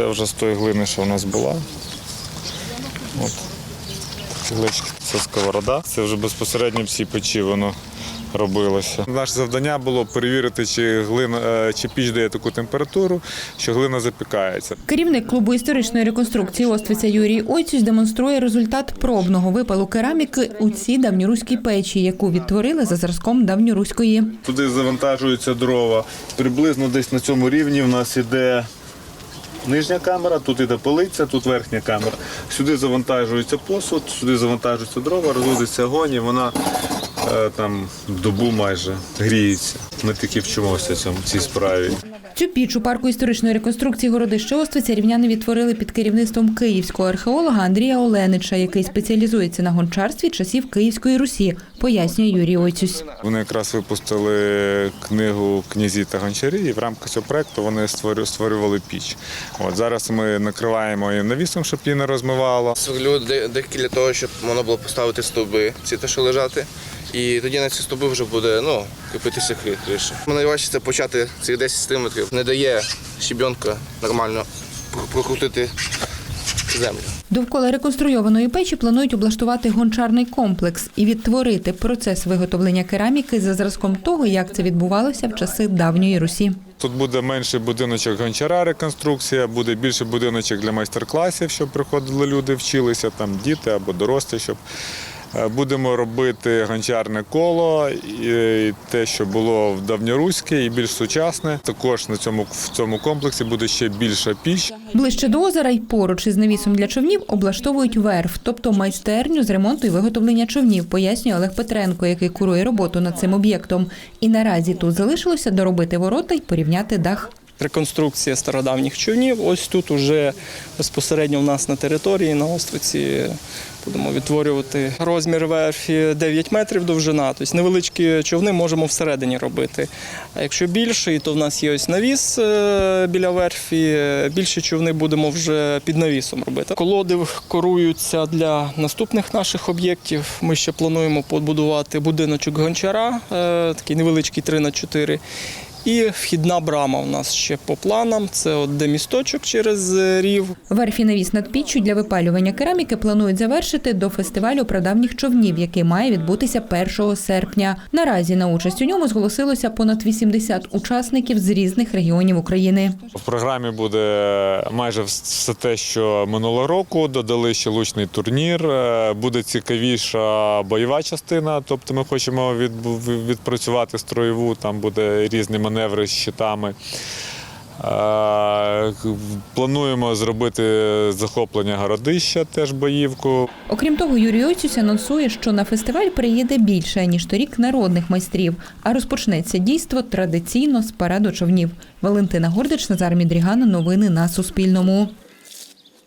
Це вже з тої глини, що в нас була. От. Цеглички. Це сковорода. Це вже безпосередньо в цій печі воно робилося. Наше завдання було перевірити, чи глина, е, чи піч дає таку температуру, що глина запікається. Керівник клубу історичної реконструкції Оствиця Юрій Ойцюсь демонструє результат пробного випалу кераміки у цій давньоруській печі, яку відтворили за зразком давньоруської. Туди завантажуються дрова. Приблизно десь на цьому рівні в нас іде нижня камера, тут іде полиця, тут верхня камера. Сюди завантажується посуд, сюди завантажуються дрова, розводиться огонь, і вона там добу майже гріється. Ми таки вчимося цьому цій справі. Цю піч у парку історичної реконструкції городища Оствиця рівняни відтворили під керівництвом київського археолога Андрія Оленича, який спеціалізується на гончарстві часів Київської Русі, пояснює Юрій Ойцюсь. Вони якраз випустили книгу Князі та гончарі, і в рамках цього проекту вони створю- створювали піч. От зараз ми накриваємо її навісом, щоб її не розмивало. Сверлю де- для того, щоб можна було поставити стовби, ці те, що лежати. І тоді на ці стовби вже буде ну, кипитися хи- криша. Найважче це почати цих 10 сантиметрів. Не дає щебенка нормально прокрутити землю. Довкола реконструйованої печі планують облаштувати гончарний комплекс і відтворити процес виготовлення кераміки за зразком того, як це відбувалося в часи давньої Русі. Тут буде менший будиночок гончара реконструкція, буде більший будиночок для майстер-класів, щоб приходили люди, вчилися, там діти або дорослі, щоб будемо робити гончарне коло, і те, що було в давньоруське, і більш сучасне. Також на цьому в цьому комплексі буде ще більша піч. Ближче до озера й поруч із навісом для човнів облаштовують верф, тобто майстерню з ремонту і виготовлення човнів, пояснює Олег Петренко, який курує роботу над цим об'єктом. І наразі тут залишилося доробити ворота й порівняти дах. Реконструкція стародавніх човнів. Ось тут уже безпосередньо в нас на території на Оствиці будемо відтворювати розмір верфі 9 метрів довжина. Тобто невеличкі човни можемо всередині робити. А якщо більший, то в нас є ось навіс е, біля верфі. Більші човни будемо вже під навісом робити. Колоди коруються для наступних наших об'єктів. Ми ще плануємо побудувати будиночок гончара, е, такий невеличкий 3 на 4 і вхідна брама у нас ще по планам. Це от де місточок через е, рів. Верф і навіс над піччю для випалювання кераміки планують завершити до фестивалю прадавніх човнів, який має відбутися 1 серпня. Наразі на участь у ньому зголосилося понад 80 учасників з різних регіонів України. В програмі буде майже все те, що минулого року. Додали ще лучний турнір. Е, Буде цікавіша бойова частина. Тобто ми хочемо відпрацювати строєву, там буде різні маневри з щитами. Е, Плануємо зробити захоплення городища, теж боївку. Окрім того, Юрій Оцюсь анонсує, що на фестиваль приїде більше ніж торік народних майстрів, а розпочнеться дійство традиційно з параду човнів. Валентина Гордич, Назар Мідріган. Новини на Суспільному.